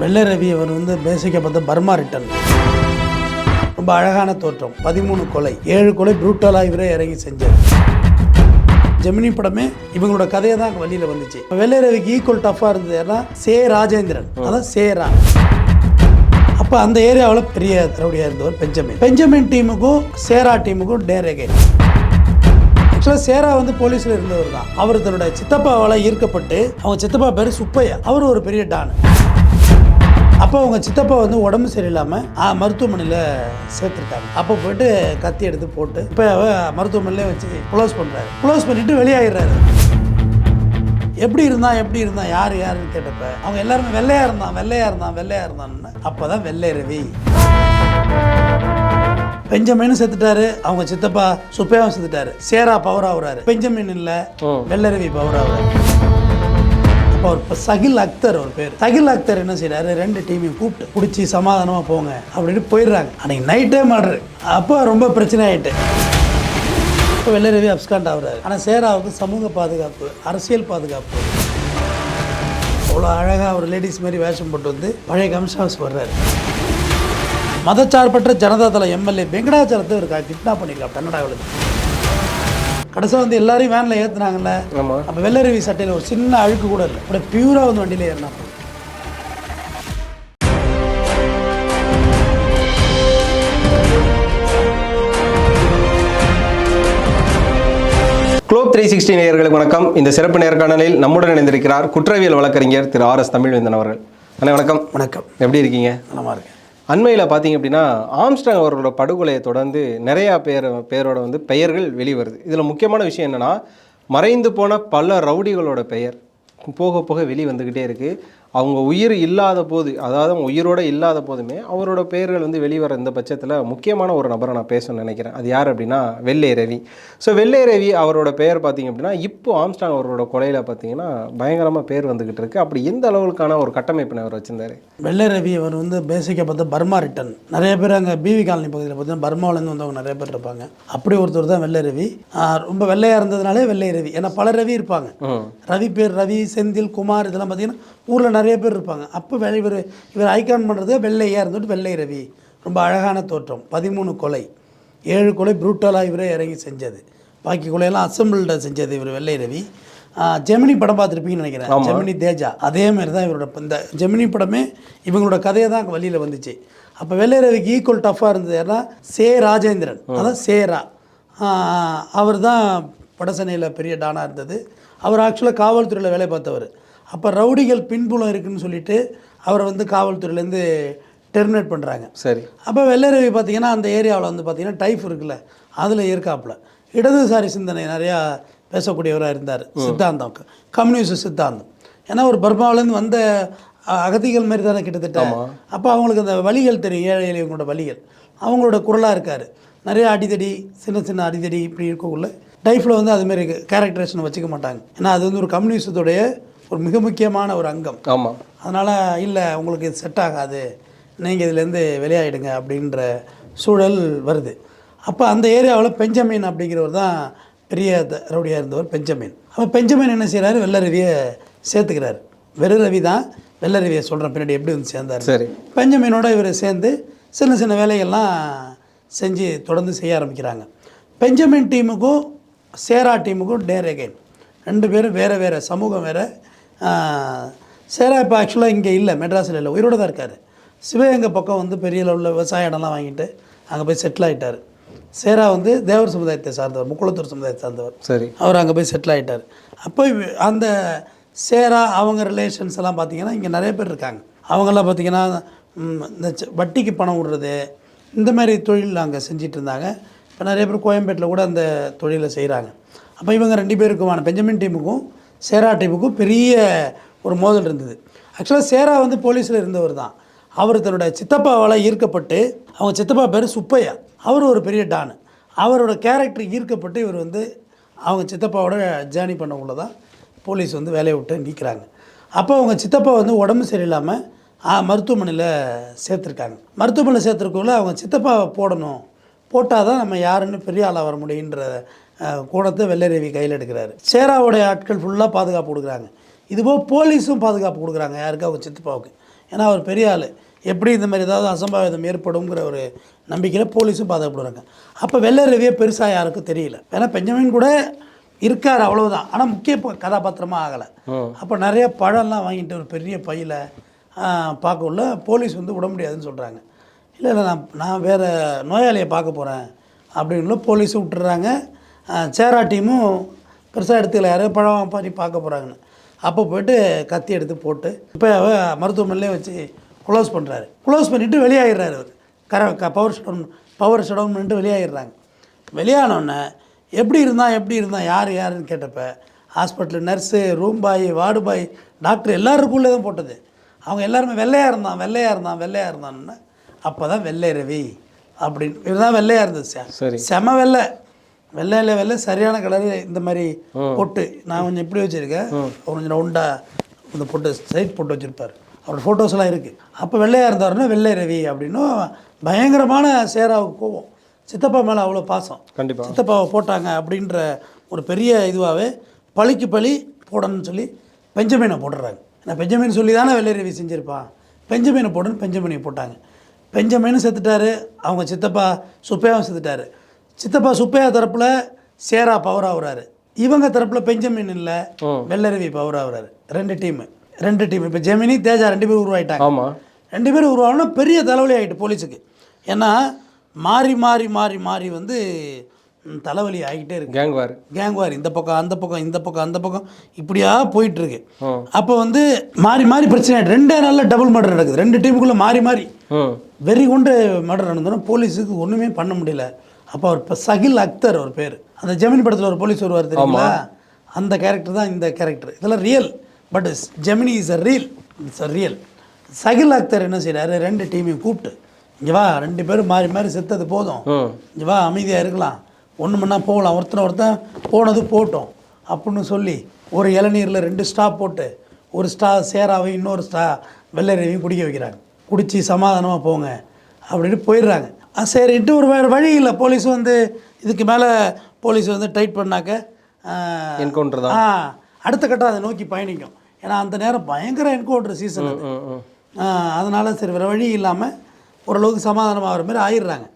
வெள்ளை ரவி அவர் வந்து பேசிக்காக பார்த்தா பர்மா ரிட்டன். ரொம்ப அழகான தோற்றம். பதிமூணு கொலை. ஏழு கொலை ப்ரூட்டலாக இவரே இறங்கி செஞ்சார். ஜெமினி படமே இவங்களோட கதையை தான் வழியில் வந்துச்சு. வெள்ளை ரவிக்கு ஈக்குவல் டஃப்பாக இருந்தது யாருன்னா சே ராஜேந்திரன். அதான் சேரா அப்போ அந்த ஏரியாவில் பெரிய ரவுடியாக இருந்தவர் பெஞ்சமின். பெஞ்சமின் டீமுக்கும் சேரா டீமுக்கும் டேரேகே. ஆக்சுவலாக சேரா வந்து போலீஸில் இருந்தவர் தான். அவர் தன்னோட சித்தப்பாவால் ஈர்க்கப்பட்டு அவங்க சித்தப்பா பேர் சுப்பையா. அவர் ஒரு பெரிய டான். அப்போ அவங்க சித்தப்பா வந்து உடம்பு சரியில்லாமல் மருத்துவமனையில் சேர்த்துருக்காங்க அப்போ போயிட்டு கத்தி எடுத்து போட்டு இப்போ மருத்துவமனையிலே வச்சு க்ளோஸ் பண்ணுறாரு க்ளோஸ் பண்ணிட்டு வெளியாகிடுறாரு எப்படி இருந்தான் எப்படி இருந்தான் யார் யாருன்னு கேட்டப்ப அவங்க எல்லாருமே வெள்ளையா இருந்தான் வெள்ளையா இருந்தான் வெள்ளையா இருந்தான்னு அப்பதான் வெள்ளை ரவி பெஞ்சமின்னு செத்துட்டாரு. அவங்க சித்தப்பா சுப்பையாவும் செத்துட்டாரு. சேரா பவர் ஆகுறாரு. பெஞ்சமின் இல்ல வெள்ளை ரவி பவர் ஆகுறாரு. அப்போ அவர் இப்போ சகில் அக்தர் ஒரு பேர். சகில் அக்தர் என்ன செய்யறாரு ரெண்டு டீமையும் கூப்பிட்டு பிடிச்சி சமாதானமாக போங்க அப்படின்னு போயிடுறாங்க. அன்னைக்கு நைட்டே மாடுறது அப்போ ரொம்ப பிரச்சனை ஆயிட்டு. இப்போ வெள்ளை ரவி அப்ஸ்காண்ட் ஆகுறாரு. ஆனால் சேராவுக்கு சமூக பாதுகாப்பு அரசியல் பாதுகாப்பு. அவ்வளோ அழகாக ஒரு லேடிஸ் மாதிரி வேஷம் போட்டு வந்து பழைய கமிஷன் வர்றாரு. மதச்சார்பற்ற ஜனதாதள எம்எல்ஏ வெங்கடாச்சலத்தை ஒரு கிட்னாப் பண்ணிக்கலாம் கன்னடாவில் கடைசியாக வந்து எல்லாரையும் வேனில் ஏற்றுனாங்கல்ல அப்போ வெள்ளரவி சட்டையில் ஒரு சின்ன அழுக்கு கூட இல்லை. அப்படியே பியூராக வந்து வண்டியில் ஏறினா. குளோப் த்ரீ சிக்ஸ்டி நேயர்களுக்கு வணக்கம். இந்த சிறப்பு நேர்காணலில் நம்முடன் இணைந்திருக்கிறார் குற்றவியல் வழக்கறிஞர் திரு ஆர் எஸ் தமிழ்வேந்தன் அவர்கள். அண்ணா வணக்கம். வணக்கம். எப்படி இருக்கீங்க? நலமா இருக்கேன். அண்மையில் பார்த்தீங்க அப்படின்னா ஆம்ஸ்டாங் அவர்களோட படுகொலையை தொடர்ந்து நிறையா பேர் பேரோட வந்து பெயர்கள் வெளிவருது. இதில் முக்கியமான விஷயம் என்னென்னா மறைந்து போன பல ரவுடிகளோட பெயர் போக போக வெளி வந்துக்கிட்டே இருக்குது அவங்க உயிர் இல்லாத போது அதாவது அவங்க உயிரோட இல்லாத போதுமே அவரோட பெயர்கள் வந்து வெளிவர இந்த பட்சத்தில் முக்கியமான ஒரு நபரை நான் பேசணும்னு நினைக்கிறேன். அது யார் அப்படின்னா வெள்ளை ரவி. ஸோ வெள்ளை ரவி அவரோட பெயர் பார்த்தீங்க அப்படின்னா இப்போ ஆம்ஸ்டாங் அவரோட கொலையில் பார்த்தீங்கன்னா பயங்கரமாக பேர் வந்துக்கிட்டு இருக்கு. அப்படி எந்த அளவுக்கான ஒரு கட்டமைப்பினை அவர் வச்சிருந்தாரு? வெள்ளை ரவி அவர் வந்து பேசிக்காக பார்த்தா பர்மா ரிட்டன் நிறைய பேர் அங்கே பிவி காலனி பகுதியில் பார்த்தீங்கன்னா பர்மாவிலேருந்து வந்தவங்க நிறைய பேர் இருப்பாங்க. அப்படி ஒருத்தர் தான் வெள்ளை ரவி. ரொம்ப வெள்ளையாக இருந்ததுனாலே வெள்ளை ரவி. ஏன்னா பல ரவி இருப்பாங்க. ரவி பேர் ரவி செந்தில் குமார் இதெல்லாம் பார்த்தீங்கன்னா ஊரில் நிறைய பேர் இருப்பாங்க. அப்போ வெ- இவர் இவர் ஐகான் பண்ணுறது வெள்ளையாக இருந்துட்டு வெள்ளை ரவி. ரொம்ப அழகான தோற்றம். பதிமூணு கொலை. ஏழு கொலை ப்ரூட்டலாக இவரே இறங்கி செஞ்சது. பாக்கி கொலையெல்லாம் அசம்பிள்ட செஞ்சது இவர் வெள்ளை ரவி. ஜெமினி படம் பார்த்துருப்பீங்கன்னு நினைக்கிறேன். ஜெமினி தேஜா. அதே மாதிரி தான் இவரோட இந்த ஜெமினி படமே இவங்களோட கதையை தான் வழியில் வந்துச்சு. அப்போ வெள்ளை ரவிக்கு ஈக்குவல் டஃப்பாக இருந்தது யாருன்னா சே ராஜேந்திரன். அதான் சேரா. அவர் தான் படசனையில் பெரிய டானாக இருந்தது. அவர் ஆக்சுவலாக காவல்துறையில் வேலை பார்த்தவர். அப்போ ரவுடிகள் பின்புலம் இருக்குன்னு சொல்லிட்டு அவரை வந்து காவல்துறையிலேருந்து டெர்மினேட் பண்ணுறாங்க சரி. அப்போ வெள்ளரவி பார்த்தீங்கன்னா அந்த ஏரியாவில் வந்து பார்த்தீங்கன்னா டைப் இருக்குல்ல அதில் இருக்காப்புல. இடதுசாரி சிந்தனை நிறையா பேசக்கூடியவராக இருந்தார் சித்தாந்தம் கம்யூனிஸ்ட் சித்தாந்தம். ஏன்னா ஒரு பர்மாவிலேருந்து வந்த அகதிகள் மாதிரி தானே கிட்டத்தட்ட. அப்போ அவங்களுக்கு அந்த வழிகள் தெரியும் ஏழை எளியவங்களோட வழிகள். அவங்களோட குரலாக இருக்கார். நிறைய அடிதடி சின்ன சின்ன அடிதடி இப்படி இருக்கக்குள்ள டைஃப்பில் வந்து அதுமாரி கேரக்டரேஷன் வச்சுக்க மாட்டாங்க. ஏன்னா அது வந்து ஒரு கம்யூனிஸ்டத்துடைய ஒரு மிக முக்கியமான ஒரு அங்கம். ஆமாம் அதனால் இல்லை உங்களுக்கு இது செட் ஆகாது. நீங்கள் இதுலேருந்து வெளியாயிடுங்க அப்படின்ற சூழல் வருது. அப்போ அந்த ஏரியாவில் பெஞ்சமின் அப்படிங்கிறவர் தான் பெரிய ரவுடியாக இருந்தவர் பெஞ்சமின். அப்போ பெஞ்சமின் என்ன செய்கிறாரு வெள்ளை ரவியை சேர்த்துக்கிறாரு. வெறு ரவி தான் வெள்ளை ரவியை சொல்கிறேன் பின்னாடி எப்படி வந்து சேர்ந்தார் சரி. பெஞ்சமினோட இவர் சேர்ந்து சின்ன சின்ன வேலைகள்லாம் செஞ்சு தொடர்ந்து செய்ய ஆரம்பிக்கிறாங்க. பெஞ்சமின் டீமுக்கும் சேரா டீமுக்கும் டேர் அகைன் ரெண்டு பேரும் வேறு வேறு சமூகம் வேறு சேரா இப்போ ஆக்சுவலாக இங்கே இல்லை மெட்ராஸில் இல்லை உயிரோடு தான் இருக்கார். சிவகங்கை பக்கம் வந்து பெரிய லெவலில் விவசாய இடம்லாம் வாங்கிட்டு அங்கே போய் செட்டில் ஆகிட்டார் சேரா வந்து தேவர் சமுதாயத்தை சார்ந்தவர் முக்குளத்தூர் சமுதாயத்தை சார்ந்தவர். சரி. அவர் அங்கே போய் செட்டில் ஆகிட்டார் அப்போ அந்த சேரா அவங்க ரிலேஷன்ஸ் எல்லாம் பார்த்தீங்கன்னா இங்கே நிறைய பேர் இருக்காங்க. அவங்கெல்லாம் பார்த்தீங்கன்னா இந்த வட்டிக்கு பணம் விடுறது இந்த மாதிரி தொழில் அங்கே செஞ்சிட்டு இருந்தாங்க. இப்போ நிறைய பேர் கோயம்பேட்டில் கூட அந்த தொழிலை செய்கிறாங்க அப்போ இவங்க ரெண்டு பேருக்குமான பெஞ்சமின் டீமுக்கும் சேரா டைப்புக்கும் பெரிய ஒரு மோதல் இருந்தது. ஆக்சுவலாக சேரா வந்து போலீஸில் இருந்தவர் தான். அவர் தன்னுடைய சித்தப்பாவால் ஈர்க்கப்பட்டு அவங்க சித்தப்பா பேர் சுப்பையா. அவர் ஒரு பெரிய டான். அவரோட கேரக்டர் ஈர்க்கப்பட்டு இவர் வந்து அவங்க சித்தப்பாவோட ஜேர்னி பண்ணக்குள்ள தான் போலீஸ் வந்து வேலையை விட்டு நீக்கிறாங்க. அப்போ அவங்க சித்தப்பா வந்து உடம்பு சரியில்லாமல் மருத்துவமனையில் சேர்த்துருக்காங்க. மருத்துவமனையில் சேர்த்துருக்குள்ள அவங்க சித்தப்பாவை போடணும். போட்டால் தான் நம்ம யாருன்னு பெரிய ஆளாக வர முடியுன்ற அஹ், கோணத்தை வெள்ளரவி கையில் எடுக்கிறாரு. சேராவுடைய ஆட்கள் ஃபுல்லாக பாதுகாப்பு கொடுக்குறாங்க. இதுபோல் போலீஸும் பாதுகாப்பு கொடுக்குறாங்க யாருக்கு? அவங்க சித்தப்பாவுக்கு. ஏன்னா அவர் பெரிய ஆள். எப்படி இந்த மாதிரி ஏதாவது அசம்பாவிதம் ஏற்படுங்கிற ஒரு நம்பிக்கையில் போலீஸும் பாதுகாப்பு கொடுக்குறாங்க. அப்போ வெள்ளை ரவியே பெருசாக யாருக்கும் தெரியல. ஏன்னா பெஞ்சமின் கூட இருக்கார் அவ்வளவுதான். ஆனால் முக்கிய ப- கதாபாத்திரமா ஆகலை. அப்போ நிறைய பழம்லாம் வாங்கிட்டு ஒரு பெரிய பையில் பார்க்க உள்ள போலீஸ் வந்து விட முடியாதுன்னு சொல்கிறாங்க இல்லை இல்லை நான் நான் வேறு நோயாளியை பார்க்க போகிறேன் அப்படின்னு போலீஸும் விட்டுறாங்க. சேரா டீமும் பெருசாக எடுத்துக்கல. யாரையோ பழம் பாரி பார்க்க போகிறாங்கன்னு அப்போ போயிட்டு கத்தி எடுத்து போட்டு இப்போ மருத்துவமனையிலே வச்சு க்ளோஸ் பண்ணுறாரு க்ளோஸ் பண்ணிவிட்டு வெளியாகிடுறாரு அவர். கர க பவர் ஷடவுன் பவர் ஷடவுன் பண்ணிட்டு வெளியாகிடுறாங்க வெளியானோடனே எப்படி இருந்தான் எப்படி இருந்தான் யார் யாருன்னு கேட்டப்ப hospital nurse room boy ward boy doctor எல்லாருக்குள்ளே தான் போட்டது. அவங்க எல்லாருமே வெள்ளையாக இருந்தான் வெள்ளையாக இருந்தான் வெள்ளையாக இருந்தான்னு அப்போ தான் வெள்ளை ரவி அப்படின்னு. இதுதான் வெள்ளையாக இருந்தது. சார் சரி. செம வெள்ளை. வெள்ளையில வெள்ளை சரியான கலரு இந்த மாதிரி பொட்டு. நான் கொஞ்சம் இப்படி வச்சுருக்கேன். அவர் கொஞ்சம் ரவுண்டா இந்த பொட்டு சைட் போட்டு வச்சுருப்பார். அவரோட ஃபோட்டோஸ்லாம் இருக்குது அப்போ வெள்ளையாக இருந்தாருன்னா வெள்ளை ரவி அப்படின்னும் பயங்கரமான சேராவுக்கு கோவம். சித்தப்பா மேலே அவ்வளோ பாசம். கண்டிப்பாக சித்தப்பாவை போட்டாங்க அப்படின்ற ஒரு பெரிய இதுவாகவே பழிக்கு பழி போடணும்னு சொல்லி பெஞ்சமீனை போட்டுடுறாங்க நான் பெஞ்சமீன் சொல்லி தானே வெள்ளரவி செஞ்சுருப்பான். பெஞ்சமீனை போடுன்னு பெஞ்சமீனை போட்டாங்க. பெஞ்சமீனும் செத்துட்டாரு. அவங்க சித்தப்பா சுப்பையாவும் செத்துட்டாரு. சித்தப்பா சுப்பையா தரப்பில் சேரா பவர் ஆகுறாரு இவங்க தரப்பில் பெஞ்சமீன் இல்லை வெள்ளரவி பவர் ஆகுறாரு ரெண்டு டீமு ரெண்டு டீம் இப்போ ஜெமினி தேஜா ரெண்டு பேரும் உருவாயிட்டாங்க. ஆமாம் ரெண்டு பேரும் உருவாகனா பெரிய தலைவலி ஆகிட்டு போலீஸுக்கு. ஏன்னா மாறி மாறி மாறி மாறி வந்து தலைவலி ஆகிட்டே இருக்கு. கேங் வார் கேங் வார் இந்த பக்கம் அந்த பக்கம் இந்த பக்கம் அந்த பக்கம் இப்படியா போயிட்டு இருக்கு ம் அப்போ வந்து மாறி மாறி பிரச்சனை ரெண்டே நாளில் டபுள் மர்டர் நடக்குது. ரெண்டு டீமுக்குள்ளே மாறி மாறி. வெறி கொண்டு மர்டர் நடந்தோன்னா போலீஸுக்கு ஒன்றுமே பண்ண முடியல. அப்போ அவர் இப்போ சகில் அக்தர் ஒரு பேர். அந்த ஜெமினி படத்தில் ஒரு போலீஸ் வருவார் தெரியுங்களா அந்த கேரக்டர் தான் இந்த கேரக்டர் இதெல்லாம் real but Gemini is a real it's a real Shakeel Akhtar என்ன செய்றாரு? ரெண்டு டீமையும் கூப்பிட்டு இங்கே வா ரெண்டு பேரும் மாறி மாறி செத்தது போதும். இங்கே வா அமைதியாக இருக்கலாம். ஒன்று மணி போகலாம். ஒருத்தன் ஒருத்தன் போனது போட்டோம். அப்படின்னு சொல்லி ஒரு இளநீரில் ரெண்டு ஸ்டா போட்டு ஒரு ஸ்டா சேராவை இன்னொரு ஸ்டா வெள்ளரிவையும் குடிக்க வைக்கிறாங்க. குடித்து சமாதானமாக போங்க. அப்படின்னு போயிடுறாங்க. சரின்ட்டு ஒரு வேறு வழி இல்லை. போலீஸ் வந்து இதுக்கு மேலே போலீஸ் வந்து டைட் பண்ணாக்க என்கவுண்டர் தான். ஆ அடுத்த கட்டம் அதை நோக்கி பயணிக்கும். ஏன்னா அந்த நேரம் பயங்கர என்கவுண்டர் சீசன் அது. அதனால் சரி வேறு வழி இல்லாமல் ஓரளவுக்கு சமாதானம் ஆகிற மாதிரி ஆயிடுறாங்க.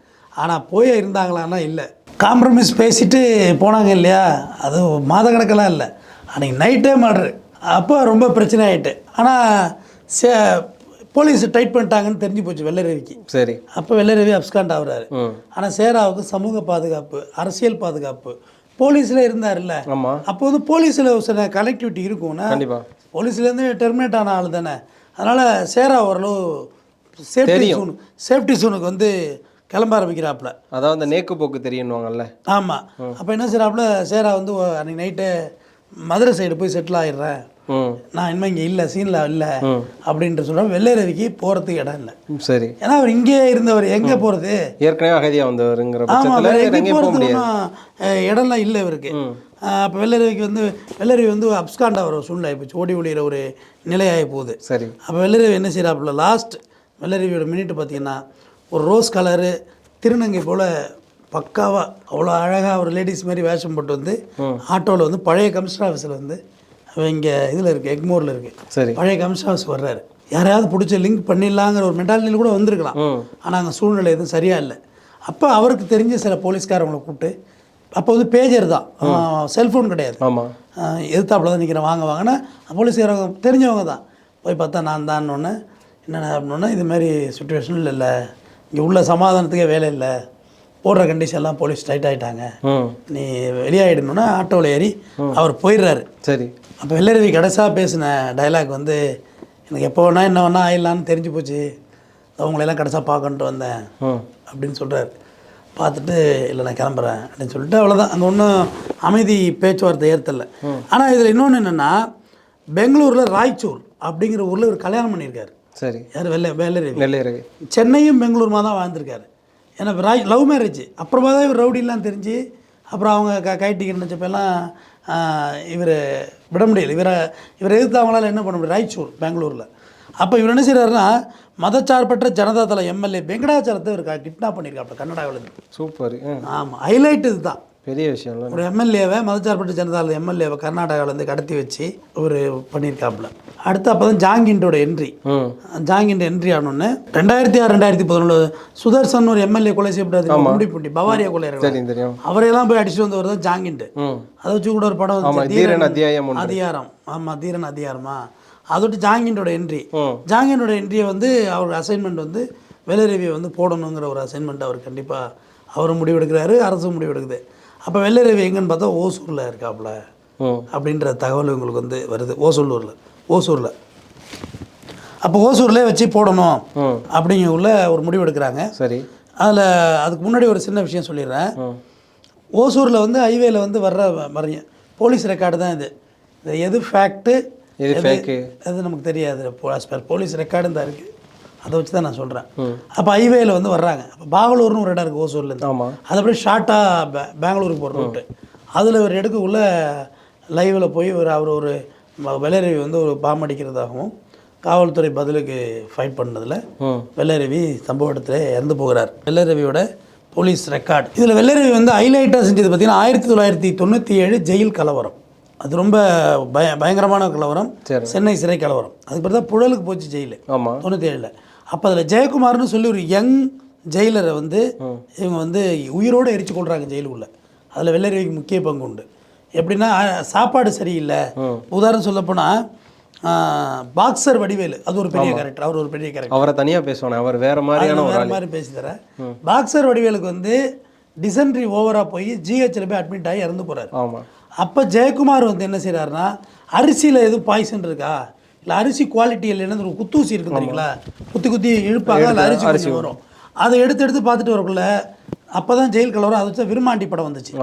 ஆனால் போய் இருந்தாங்களான்னா இல்லை. காம்ப்ரமைஸ் பேசிட்டு போனாங்க இல்லையா? அது மாதக்கணக்கெல்லாம் இல்லை. அன்றைக்கி நைட்டே மாடுறு அப்போ ரொம்ப பிரச்சனை ஆகிட்டு ஆனால் சே போலீஸ் டைட் பண்ணிட்டாங்கன்னு தெரிஞ்சு போச்சு வெள்ளரவிக்கு. சரி. அப்போ வெள்ளரவி அப்ஸ்காண்ட் ஆகுறாரு. ஆனால் சேராவுக்கு சமூக பாதுகாப்பு அரசியல் பாதுகாப்பு போலீஸில் இருந்தார்ல அப்போ வந்து போலீஸில் சில கனெக்டிவிட்டி இருக்கும்னா போலீஸ்லேருந்து டெர்மினேட் ஆன ஆள் தானே. அதனால் சேரா ஓரளவு சேஃப்டி ஜோன் சேஃப்டி ஜோனுக்கு வந்து கிளம்ப ஆரம்பிக்கிறாப்புல. அதாவது அந்த நேக்கு போக்கு தெரியுன்னுவாங்கல்ல ஆமாம் அப்போ என்ன செய்கிறாப்புல சேரா வந்து அன்னைக்கு நைட்டு மதுரை சைடு போய் செட்டில் ஆயிடுறேன். நான் இனிமேல் இங்கே இல்லை சீனில் இல்லை. அப்படின்ட்டு சொல்கிறேன் வெள்ளைரவிக்கு போகிறதுக்கு இடம் இல்லை. சரி. ஏன்னா அவர் இங்கே இருந்தவர் எங்கே போகிறது ஏற்கனவே அகதியாக வந்தவருங்கிற பட்சத்தில் இடம்லாம் இல்லை இவருக்கு. அப்போ வெள்ளரவிக்கு வந்து வெள்ளரவி வந்து அப்ஸ்காண்ட் ஒரு சூழ்நிலை ஆகிப்போச்சு ஓடி ஒளிகிற ஒரு நிலையாகி போகுது. சரி. அப்போ வெள்ளரவி என்ன செய்கிறாப்புல லாஸ்ட் வெள்ளரவியோட மினிட் பார்த்தீங்கன்னா ஒரு ரோஸ் கலரு திருநங்கை போல் பக்காவாக அவ்வளோ அழகாக ஒரு லேடிஸ் மாதிரி வேஷம் போட்டு வந்து ஆட்டோவில் வந்து பழைய கமிஷனர் ஆஃபீஸில் வந்து இங்கே இதில் இருக்குது எக்மோரில் இருக்குது சரி. பழைய ஆஃபீஸ் வர்றாரு. யாரையாவது பிடிச்சி லிங்க் பண்ணிடலாங்கிற ஒரு மென்டாலிட்டியில் கூட வந்திருக்கலாம். ஆனால் அங்கே சூழ்நிலை எதுவும் சரியா இல்லை. அப்போ அவருக்கு தெரிஞ்ச சில போலீஸ்காரவங்களை கூப்பிட்டு அப்போ வந்து பேஜர் தான். செல்ஃபோன் கிடையாது. ஆமாம் எதிர்த்தாப்புல தான் நிற்கிறேன் வாங்க வாங்கினா போலீஸ்காரங்க தெரிஞ்சவங்க தான். போய் பார்த்தா நான் தான் ஒன்று என்னென்ன அப்படின்னா இது மாதிரி சுச்சுவேஷன் இல்லை. இங்கே உள்ள சமாதானத்துக்கே வேலை இல்லை. போடுற கண்டிஷன்லாம் போலீஸ் டைட் ஆகிட்டாங்க நீ வெளியாகிடணுன்னா ஆட்டோவில் ஏறி அவர் போயிடுறாரு. சரி. அப்போ வெள்ளரவி கடைசியாக பேசின டயலாக் வந்து எனக்கு எப்போ வேணா என்ன வேணா ஆயிடலான்னு தெரிஞ்சு போச்சு. அவங்களெல்லாம் கடைசியாக பார்க்கணுட்டு வந்தேன். அப்படின்னு சொல்கிறாரு பார்த்துட்டு இல்லை நான் கிளம்புறேன். அப்படின்னு சொல்லிட்டு அவ்வளோதான் அங்கே ஒன்றும் அமைதி பேச்சுவார்த்தை ஏற்றல ஆனால் இதில் இன்னொன்று என்னென்னா பெங்களூரில் ராய்ச்சூர் அப்படிங்கிற ஊரில் ஒரு கல்யாணம் பண்ணியிருக்காரு. சரி. யார்? வெள்ளை வெள்ளரவி நெல்லையரவி சென்னையும் பெங்களூருமா தான் வாழ்ந்திருக்காரு. ஏன்னா ராய் லவ் மேரேஜ். அப்புறமா தான் இவர் ரவுடிலாம் தெரிஞ்சு அப்புறம் அவங்க க கைட்டிக்கு நினச்சப்பெல்லாம் இவர் விட முடியல. இவரை இவரை எதிர்த்து அவங்களால என்ன பண்ண முடியும்? ராய்ச்சூர் பெங்களூரில். அப்போ இவர் என்ன செய்கிறாருன்னா மதச்சார்பற்ற ஜனதா தள எம்எல்ஏ வெங்கடாச்சலத்தை இவர் கிட்னாப் பண்ணியிருக்காப்புல கன்னடாவிலேருந்து சூப்பர் ஆமாம் ஹைலைட் இதுதான். பெரிய விஷயம்ல. ஒரு எம்எல்ஏவை மதச்சார்பற்ற ஜனதாவில் எம்எல்ஏவை கர்நாடகாவிலேருந்து கடத்தி வச்சு ஒரு பண்ணியிருக்காப்புல. அடுத்து அப்போ தான் ஜாங்கிண்டோட என்ட்ரி ஜாங்கிண்ட் என்ட்ரி ஆனோன்னு ரெண்டாயிரத்தி ஆறு ரெண்டாயிரத்தி பதினொன்று சுதர்சன் ஒரு எம்எல்ஏ கொலை செய்யப்பட்டது முடி புண்டி பவாரியா கொலை அவரையெல்லாம் போய் அடிச்சுட்டு வந்தவர் தான் ஜாங்கிண்டு. அதை வச்சு கூட ஒரு படம் ஒன்று. அதிகாரம். ஆமாம் தீரன் அதிகாரமா. அதோட ஜாங்கிண்டோட என்ட்ரி ம் ஜாங்கியனோட என்ட்ரியை வந்து அவர் அசைன்மெண்ட் வந்து வெள்ளரவியை வந்து போடணுங்கிற ஒரு அசைன்மெண்ட் அவர் கண்டிப்பாக அவர் முடிவெடுக்கிறாரு அரசு முடிவெடுக்குது. அப்போ வெள்ளரவி எங்கன்னு பார்த்தா ஓசூரில் இருக்காப்புல. அப்படின்ற தகவல் உங்களுக்கு வந்து வருது. ஓசூரில் ஓசூரில். அப்போ ஓசூர்லேயே வச்சு போடணும் ம் அப்படிங்கக்குள்ள ஒரு முடிவு எடுக்கிறாங்க. சரி. அதில் அதுக்கு முன்னாடி ஒரு சின்ன விஷயம் சொல்லிடுறேன். ஓசூரில் வந்து ஹைவேல வந்து வர்ற மறிய போலீஸ் ரெக்கார்டு தான் இது. இது எது ஃபேக்ட்டு ஃபேக்கு அது நமக்கு தெரியாது. போலீஸ் ரெக்கார்டு தான் இருக்குது அதை வச்சு தான் நான் சொல்கிறேன் அப்போ ஹைவேல வந்து வர்றாங்க. அப்போ பாகலூர்னு ஒரு இடம் இருக்குது ஓசூர்லேருந்து ஆமாம் அது அப்படியே ஷார்ட்டாக பெ பெங்களூருக்கு போகிற ரூட்டு அதில் ஒரு எடுக்கக்குள்ள லைவில் போய் ஒரு அவர் ஒரு வெள்ளரவி வந்து ஒரு பாம் அடிக்கிறதாகவும் காவல்துறை பதிலுக்கு ஃபைட் பண்ணதில் வெள்ளரவி சம்பவ இடத்துல இறந்து போகிறார். வெள்ளரவியோட போலீஸ் ரெக்கார்டு இதில் வெள்ளரவி வந்து ஹைலைட்டாக செஞ்சது பார்த்தீங்கன்னா ஆயிரத்தி தொள்ளாயிரத்தி தொண்ணூற்றி ஏழு ஜெயில் கலவரம். அது ரொம்ப பய பயங்கரமான கலவரம். சென்னை சிறை கலவரம். அதுக்கு பிறகு தான் புழலுக்கு போச்சு ஜெயிலு. தொண்ணூற்றி ஏழில். அப்போ அதில் ஜெயக்குமார்னு சொல்லி ஒரு யங் ஜெயிலரை வந்து இவங்க வந்து உயிரோடு எரிச்சு கொள்றாங்க ஜெயிலுக்குள்ள. அதில் வெள்ளரிவிக்கு முக்கிய பங்கு உண்டு. எப்படின்னா சாப்பாடு சரியில்லை. உதாரணம் சொல்லப்போனால் பாக்ஸர் வடிவேலு. அது ஒரு பெரிய கேரக்டர் அவர் ஒரு பெரிய கேரக்டர் அவரை தனியாக பேசுவானே அவர் வேற மாதிரியான ஒரு வேறு மாதிரி பேசி தரேன். பாக்ஸர் வடிவேலுக்கு வந்து டிசென்ட்ரி ஓவராக போய் ஜிஹெச்சில் போய் அட்மிட் ஆகி இறந்து போகிறார் ஆமாம் அப்போ ஜெயக்குமார் வந்து என்ன செய்கிறாருன்னா அரிசியில் எதுவும் பாய்சன் இருக்கா? இல்லை அரிசி குவாலிட்டி இல்லைன்னு ஒரு குத்தூசி இருக்கு தெரியுங்களா? குத்தி குத்தி இழுப்பாங்க அதில் அரிசி கொஞ்சம் வரும். அதை எடுத்து எடுத்து பார்த்துட்டு வரக்குள்ள அப்போ தான் ஜெயில் கலவரம் அதை வச்சு விரும்மாண்டி படம் வந்துச்சு.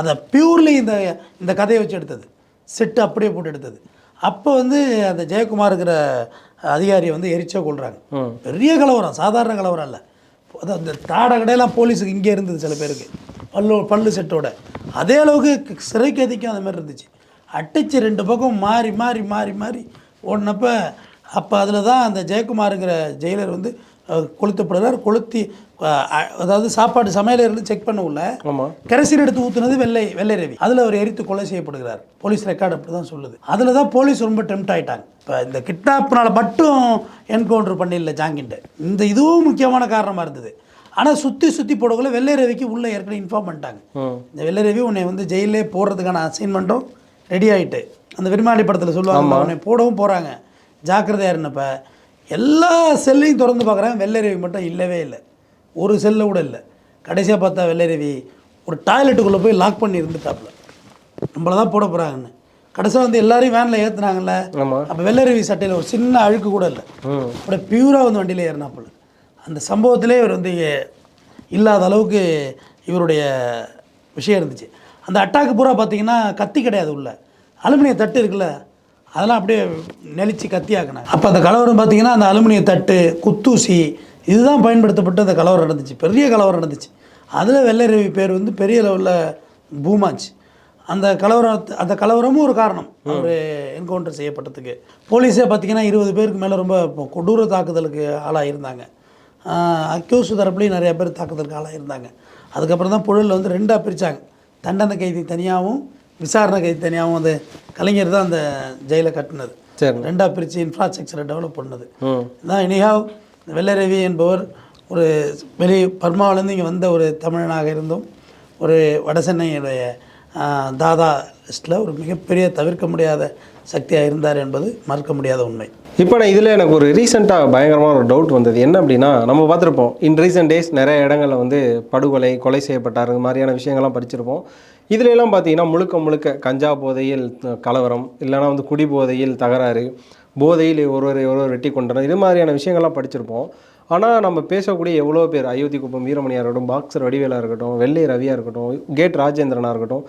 அதை பியூர்லி இந்த இந்த கதையை வச்சு எடுத்தது. செட்டு அப்படியே போட்டு எடுத்தது. அப்போ வந்து அந்த ஜெயக்குமாருங்கிற அதிகாரியை வந்து எரிச்சே கொள்கிறாங்க பெரிய கலவரம் சாதாரண கலவரம் இல்லை. அதான் இந்த தாடை கடையெல்லாம் போலீஸுக்கு இங்கே இருந்தது சில பேருக்கு. பல்லு பல்லு செட்டோட அதே அளவுக்கு சிறை கைதிக்கும் அந்த மாதிரி இருந்துச்சு. அடிச்சு ரெண்டு பக்கம் மாறி மாறி மாறி மாறி ஓடினப்ப அப்போ அதில் தான் அந்த ஜெயக்குமாருங்கிற ஜெயிலர் வந்து கொளுத்தப்படுறார். கொளுத்தி அதாவது சாப்பாடு சமையல இருந்து செக் பண்ண உள்ள கரைசீல் எடுத்து ஊற்றுனது வெள்ளை வெள்ளை ரவி. அதில் அவர் எரித்து கொலை செய்யப்படுகிறார். போலீஸ் ரெக்கார்டு அப்படி தான் சொல்லுது. அதில் தான் போலீஸ் ரொம்ப டெம்ட் ஆயிட்டாங்க. இப்போ இந்த கிட்னாப்னால மட்டும் என்கவுண்டர் பண்ணிடல ஜாங்கின்ட்டு இந்த இதுவும் முக்கியமான காரணமாக இருந்தது. ஆனால் சுற்றி சுற்றி போடக்குள்ள வெள்ளை ரவிக்கு உள்ளே ஏற்கனவே இன்ஃபார்ம் பண்ணிட்டாங்க. இந்த வெள்ளை ரவி உன்னை வந்து ஜெயிலே போடுறதுக்கான அசைன்மெண்ட்டும் ரெடி ஆயிட்டு. அந்த விரும்மாண்டி படத்தில் சொல்லுவாங்க உன்னை போடவும் போகிறாங்க ஜாக்கிரதையாக இருந்தப்ப எல்லா செல்லையும் திறந்து பார்க்குறாங்க வெள்ளை ரவி மட்டும் இல்லவே இல்லை. ஒரு செல்ல கூட இல்லை. கடைசியாக பார்த்தா வெள்ளை ரவி ஒரு டாய்லெட்டுக்குள்ளே போய் லாக் பண்ணி இருந்துட்டாப்புல நம்மளை தான் போட போகிறாங்கன்னு கடைசியாக வந்து எல்லாரையும் வேனில் ஏற்றுனாங்கல்ல அப்போ வெள்ளை ரவி சட்டையில் ஒரு சின்ன அழுக்கு கூட இல்லை. அப்படியே பியூராக வந்து வண்டியில் ஏறினாப்புல. அந்த சம்பவத்திலே இவர் வந்து இல்லாத அளவுக்கு இவருடைய விஷயம் இருந்துச்சு. அந்த அட்டாக்கு பூரா பார்த்தீங்கன்னா கத்தி கிடையாது உள்ள. அலுமினிய தட்டு இருக்குல்ல அதெல்லாம் அப்படியே நெளிச்சு கத்தியாக்கினேன் அப்போ அந்த கலவரம் பார்த்தீங்கன்னா அந்த அலுமினிய தட்டு குத்தூசி இதுதான் பயன்படுத்தப்பட்டு அந்த கலவரம் நடந்துச்சு. பெரிய கலவரம் நடந்துச்சு. அதில் வெள்ளரவி பேர் வந்து பெரிய லெவலில் பூமாச்சு. அந்த கலவரம் அந்த கலவரமும் ஒரு காரணம். அவர் என்கவுண்டர் செய்யப்பட்டதுக்கு. போலீஸே பார்த்தீங்கன்னா இருபது பேருக்கு மேலே ரொம்ப கொடூர தாக்குதலுக்கு ஆளாயிருந்தாங்க அக்யூஸ் தரப்புலையும் நிறைய பேர் தாக்குதலுக்கு ஆளாயிருந்தாங்க அதுக்கப்புறம் தான் புழலில் வந்து ரெண்டாக பிரித்தாங்க தண்டனை கைதி தனியாகவும் விசாரணை கைதி தனியாகவும் அந்த கலைஞர் தான் அந்த ஜெயிலை கட்டினது. சரி. ரெண்டாக பிரித்து இன்ஃப்ராஸ்ட்ரக்சரை டெவலப் பண்ணது. தான் இனிஹாவ் வெள்ளரவி என்பவர் ஒரு வெளி பர்மாவிலேருந்து இங்கே வந்த ஒரு தமிழனாக இருந்தும் ஒரு வடசென்னையுடைய தாதா லிஸ்ட்டில் ஒரு மிகப்பெரிய தவிர்க்க முடியாத சக்தியாக இருந்தார் என்பது மறுக்க முடியாத உண்மை. இப்போ நான் இதில் எனக்கு ஒரு ரீசெண்டாக பயங்கரமான ஒரு டவுட் வந்தது. என்ன அப்படின்னா நம்ம பார்த்துருப்போம் இன் ரீசெண்ட் டேஸ் நிறைய இடங்களில் வந்து படுகொலை கொலை செய்யப்பட்டார் மாதிரியான விஷயங்கள்லாம் படிச்சிருப்போம். இதுல எல்லாம் பார்த்தீங்கன்னா முழுக்க முழுக்க கஞ்சா போதையில் கலவரம் இல்லைன்னா வந்து குடி போதையில் தகராறு போதையில் ஒருவரை ஒருவர் வெட்டி கொண்டனர் இது மாதிரியான விஷயங்கள்லாம் படிச்சிருப்போம். ஆனால் நம்ம பேசக்கூடிய எவ்வளோ பேர் அயோத்தி குப்பம் வீரமணியாக இருக்கட்டும் பாக்ஸர் வடிவேலா இருக்கட்டும் வெள்ளை ரவியாக இருக்கட்டும் கேட் ராஜேந்திரனாக இருக்கட்டும்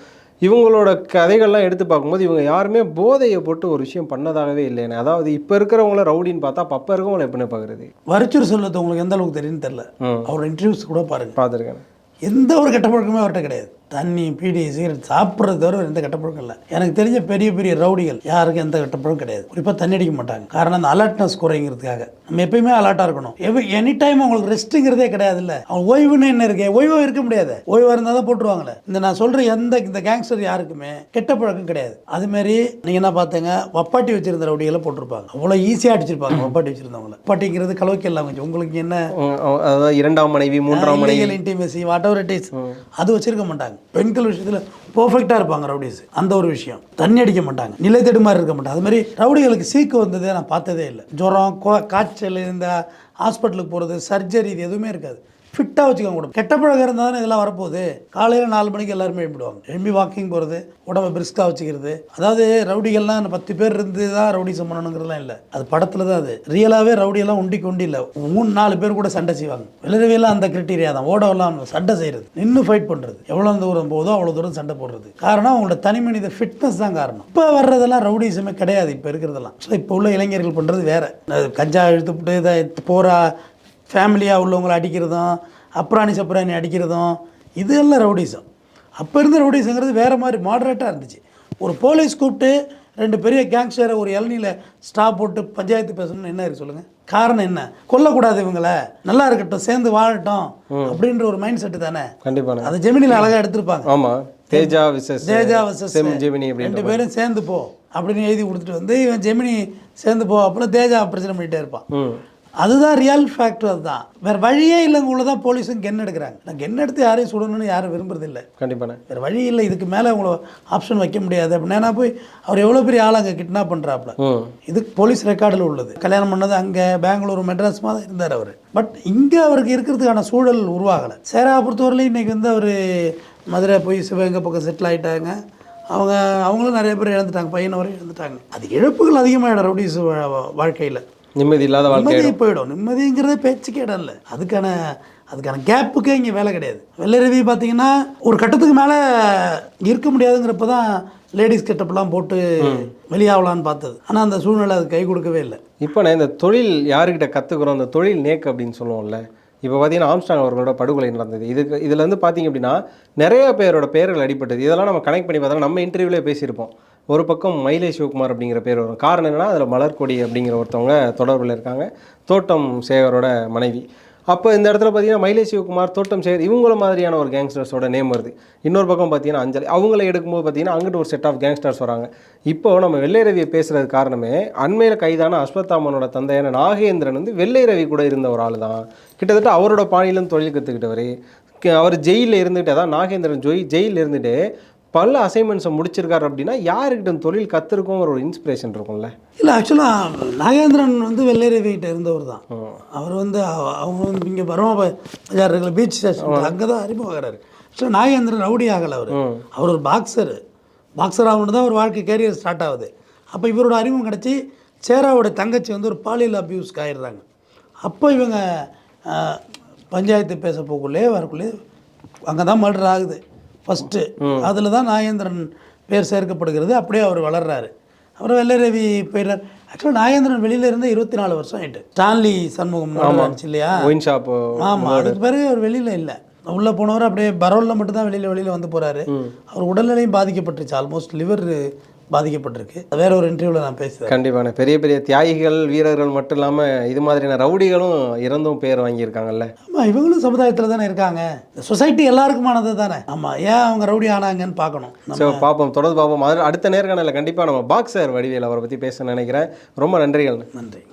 இவங்களோட கதைகள்லாம் எடுத்து பார்க்கும்போது இவங்க யாருமே போதையை போட்டு ஒரு விஷயம் பண்ணதாகவே இல்லைன்னு அதாவது இப்போ இருக்கிறவங்கள ரவுடின்னு பார்த்தா அப்போ இருக்கவங்கள எப்படின்னு பார்க்குறது? வரிச்சூர் சொல்லுறது உங்களுக்கு எந்த அளவுக்கு தெரியும்னு தெரில அவரோட இன்டர்வியூஸ் கூட பாருங்கள் பார்த்துருக்கேன். எந்த ஒரு கெட்ட பழக்கமே அவர்கிட்ட கிடையாது. தண்ணி பீடி சிகரெட் சாப்பிட்றது தவிர எந்த கெட்டப்பழக்கம் இல்லை. எனக்கு தெரிஞ்ச பெரிய பெரிய ரவுடிகள் யாருக்கும் எந்த கெட்டப்பழக்கம் கிடையாது. குறிப்பாக தண்ணி அடிக்க மாட்டாங்க. காரணம் அந்த அலர்ட்னஸ் குறைங்கிறதுக்காக. நம்ம எப்பயுமே அலர்ட்டாக இருக்கணும். எவ எனி டைம் அவங்களுக்கு ரெஸ்ட்டுங்கிறதே கிடையாது இல்லை அவங்க ஓய்வுன்னு என்ன இருக்கு? ஓய்வா இருக்க முடியாது. ஓய்வாக இருந்தால் தான் போட்டுருவாங்களே. இந்த நான் சொல்கிற எந்த இந்த கேங்ஸ்டர் யாருக்குமே கெட்ட பழக்கம் கிடையாது. அதுமாரி நீங்கள் என்ன பார்த்தீங்க வப்பாட்டி வச்சிருந்த ரவுடிகளை போட்டிருப்பாங்க. அவ்வளோ ஈஸியாக அடிச்சிருப்பாங்க வப்பாட்டி வச்சிருந்தவங்கள. வப்பாட்டிங்கிறது எல்லாம் கொஞ்சம் உங்களுக்கு என்ன? அதாவது இரண்டாம் மனைவி மூன்றாம் மனைவி. Intimacy whatever it is அது வச்சிருக்க மாட்டாங்க. பெண்கள் விஷயத்தில் பர்ஃபெக்டாக இருப்பாங்க ரவுடிஸ் அந்த ஒரு விஷயம். தண்ணி அடிக்க மாட்டாங்க. நிலை தடுமாறி இருக்க மாட்டாங்க. அது மாதிரி ரவுடிகளுக்கு சீக்கு வந்ததே நான் பார்த்ததே இல்லை. ஜுரம் கோ- காய்ச்சல் இந்த ஹாஸ்பிட்டலுக்கு போகிறது சர்ஜரி இது எதுவுமே இருக்காது. ஃபிட்டாக வச்சுக்கோங்க உடம்பு. கெட்ட பழக்கம் இருந்தால் தானே இதெல்லாம் வரப்போகுது. காலையில் நாலு மணிக்கு எல்லாருமே எழுப்பிடுவாங்க எழும்பி வாக்கிங் போகிறது உடம்பை பிரிஸ்காக வச்சுக்கிறது. அதாவது ரவுடிகள்லாம் இந்த பத்து பேர் இருந்து தான் ரவுடி பண்ணணுங்கிறதுலாம் இல்லை. அது படத்தில் தான் அது. ரியலாகவே ரவுடியெல்லாம் உண்டி கொண்டி இல்லை. மூணு நாலு பேர் கூட சண்டை செய்வாங்க. விளையாடலாம் அந்த கிரிட்டீரியா தான். ஓடவெல்லாம் சண்டை செய்கிறது நின்று ஃபைட் பண்ணுறது எவ்வளோ தூரம் போதோ அவ்வளோ தூரம் சண்டை போடுறது. காரணம் அவங்களோட தனி மனித ஃபிட்னஸ் தான் காரணம். இப்போ வர்றதெல்லாம் ரவுடிசமே கிடையாது. இப்போ இருக்கிறதெல்லாம். ஸோ இப்போ உள்ள இளைஞர்கள் பண்ணுறது வேற. கஞ்சா இழுத்துப்புட்டு இதை போகிற ஃபேமிலியாக உள்ளவங்களை அடிக்கிறதும் அப்ராணி சப்ராணி அடிக்கிறதும் இதெல்லாம் ரவுடிசம் அப்போ இருந்த ரவுடிசங்கிறது வேறு மாதிரி மாடரேட்டாக இருந்துச்சு. ஒரு போலீஸ் கூப்பிட்டு ரெண்டு பெரிய கேங்ஸ்டரை ஒரு இளநியில் ஸ்டாப் போட்டு பஞ்சாயத்து பேசணும்னு என்ன இருக்கு சொல்லுங்கள் காரணம் என்ன? கொல்லக்கூடாது இவங்களை. நல்லா இருக்கட்டும் சேர்ந்து வாழட்டும் அப்படின்ற ஒரு மைண்ட் செட்டு தானே? கண்டிப்பான அதை ஜெமினியில் அழகாக எடுத்திருப்பாங்க. ஆமா. தேஜா விசஸ் தேஜா ஜெமினி அப்படின்னு ரெண்டு பேரும் சேர்ந்து போ அப்படின்னு எழுதி கொடுத்துட்டு வந்து இவன் ஜெமினி சேர்ந்து போ அப்புறம் தேஜா பிரச்சனை பண்ணிகிட்டே இருப்பான். அதுதான் ரியல் ஃபேக்டர் அதுதான். வேறு வழியே இல்லைங்க தான் போலீஸும் கென் எடுக்கிறாங்க. நான் கென் எடுத்து யாரையும் சுடணும்னு யாரும் விரும்புறதில்ல. கண்டிப்பான வேறு வழி இல்லை இதுக்கு மேலே உங்களை ஆப்ஷன் வைக்க முடியாது. அப்படின்னா போய் அவர் எவ்வளோ பெரிய ஆளாங்க கிட்னாப் பண்ணுறாப்புல இது போலீஸ் ரெக்கார்டில் உள்ளது. கல்யாணம் பண்ணது அங்கே பெங்களூர் மெட்ராஸ் தான் இருந்தார் அவர். பட் இங்கே அவருக்கு இருக்கிறதுக்கான சூழல் உருவாகலை. சேரா பொறுத்தவரையிலும் இன்றைக்கி வந்து அவர் மதுரை போய் சிவகங்கை பக்கம் செட்டில் ஆகிட்டாங்க அவங்க அவங்களும் நிறைய பேர் இழந்துட்டாங்க பையனை வரையும் இழந்துட்டாங்க. அது இழப்புகள் அதிகமாகிடும் ரவுடிஸ் வாழ்க்கையில். நிம்மதி இல்லாத வாழ்க்கை போயிடும். நிம்மதிங்கிறதே பேச்சுக்கு இடம் இல்லை அதுக்கான அதுக்கான கேப்புக்கே இங்கே வேலை கிடையாது. வெள்ளரவி பார்த்தீங்கன்னா ஒரு கட்டத்துக்கு மேலே இருக்க முடியாதுங்கிறப்ப தான் லேடிஸ் கெட்டப்லாம் போட்டு வெளியாகலான்னு பார்த்தது. ஆனால் அந்த சூழ்நிலை அது கை கொடுக்கவே இல்லை. இப்போ நான் இந்த தொழில் யாருக்கிட்ட கற்றுக்குறோம் அந்த தொழில் நேக்கு அப்படின்னு சொல்லுவோம்ல. இப்போ பார்த்தீங்கன்னா ஆம்ஸ்டாங் அவர்களோட படுகொலை நடந்தது. இதுக்கு இதில் வந்து பார்த்தீங்க அப்படின்னா நிறைய பேரோட பெயர்கள் அடிபட்டது. இதெல்லாம் நம்ம கனெக்ட் பண்ணி பார்த்தா நம்ம இன்டர்வியூலே பேசியிருப்போம். ஒரு பக்கம் மயிலை சிவகுமார் அப்படிங்கிற பேர் வரும். காரணம் என்னன்னா அதில் மலர்கொடி அப்படிங்கிற ஒருத்தவங்க தொடர்பில் இருக்காங்க. தோட்டம் சேகரோட மனைவி. அப்போ இந்த இடத்துல பார்த்தீங்கன்னா மயிலை சிவகுமார் தோட்டம் சேகர் இவங்கள மாதிரியான ஒரு கேங்ஸ்டர்ஸோட நேம் வருது. இன்னொரு பக்கம் பார்த்தீங்கன்னா அஞ்சலி. அவங்கள எடுக்கும்போது பார்த்தீங்கன்னா அங்கிட்டு ஒரு செட் ஆஃப் கேங்ஸ்டர்ஸ் வராங்க. இப்போ நம்ம வெள்ளை ரவியை பேசுகிறது காரணமே அண்மையில் கைதான அஸ்வத்தாமனோட தந்தையான நாகேந்திரன் வந்து வெள்ளை ரவி கூட இருந்த ஒரு ஆள் தான். கிட்டத்தட்ட அவரோட பாணியிலும் தொழில் கற்றுக்கிட்டவர் அவர் ஜெயிலில் இருந்துகிட்டே தான் நாகேந்திரன் ஜொய் ஜெயிலில் இருந்துட்டு பல அசைன்மெண்ட்ஸை முடிச்சிருக்காரு அப்படின்னா யாருக்கிட்ட தொழில் கற்றுருக்கோங்கிற ஒரு இன்ஸ்பிரேஷன் இருக்கும்ல? இல்லை ஆக்சுவலாக நாகேந்திரன் வந்து வெள்ளேரவிகிட்ட இருந்தவர் தான். அவர் வந்து அவ- அவங்க வந்து இங்கே பரமா பஜார் இருக்கிற பீச் ஸ்டேஷன் அங்கே தான் அறிமுகமாகிறாரு ஆக்சுவலாக நாகேந்திரன் ரவுடி ஆகலை அவர் அவர் ஒரு பாக்ஸர் பாக்ஸர் ஆகணும் தான் ஒரு வாழ்க்கை கேரியர் ஸ்டார்ட் ஆகுது. அப்போ இவரோட அறிமுகம் கிடச்சி சேராவோட தங்கச்சி வந்து ஒரு பாலியல் அபியூஸ்க்கு ஆயிடுறாங்க. அப்போ இவங்க பஞ்சாயத்து பேச போக்குள்ளே வரக்குள்ளே அங்கே தான் மர்டர் ஆகுது. ஃபஸ்ட்டு. அதில் தான் நாகேந்திரன் பேர் சேர்க்கப்படுகிறது. அப்படியே அவர் வளர்றாரு. அப்புறம் வெள்ளரவி போயிடுறார். ஆக்சுவலாக நாகேந்திரன் வெளியில இருந்து இருபத்தி நாலு வருஷம் ஆயிட்டு. ஸ்டான்லி சண்முகம் இல்லையா? ஆமாம் அதுக்கு பிறகு அவர் வெளியில் இல்லை. உள்ளே போனவர் அப்படியே பரோலில் மட்டும்தான் வெளியில் வெளியில் வந்து போகிறாரு அவர் உடல்நிலையும் பாதிக்கப்பட்டுருச்சு. ஆல்மோஸ்ட் லிவர் பாதிக்கப்பட்டிருக்கு. வேற ஒரு இன்டர்வியூவில் நான் பேசுகிறேன் கண்டிப்பான பெரிய பெரிய தியாகிகள் வீரர்கள் மட்டும் இல்லாமல் இது மாதிரியான ரவுடிகளும் இறந்தும் பேர் வாங்கியிருக்காங்கல்ல. ஆமாம் இவங்களும் சமுதாயத்தில் தானே இருக்காங்க. சொசைட்டி எல்லாருக்குமானது தானே. ஆமாம் ஏன் அவங்க ரவுடி ஆனாங்கன்னு பார்க்கணும். ஸோ பார்ப்போம் தொடர்ந்து பார்ப்போம் அடுத்த நேர்காணலில் கண்டிப்பாக நம்ம பாக்ஸர் வடிவேல் அவரை பற்றி பேச நினைக்கிறேன். ரொம்ப நன்றிகள். நன்றி.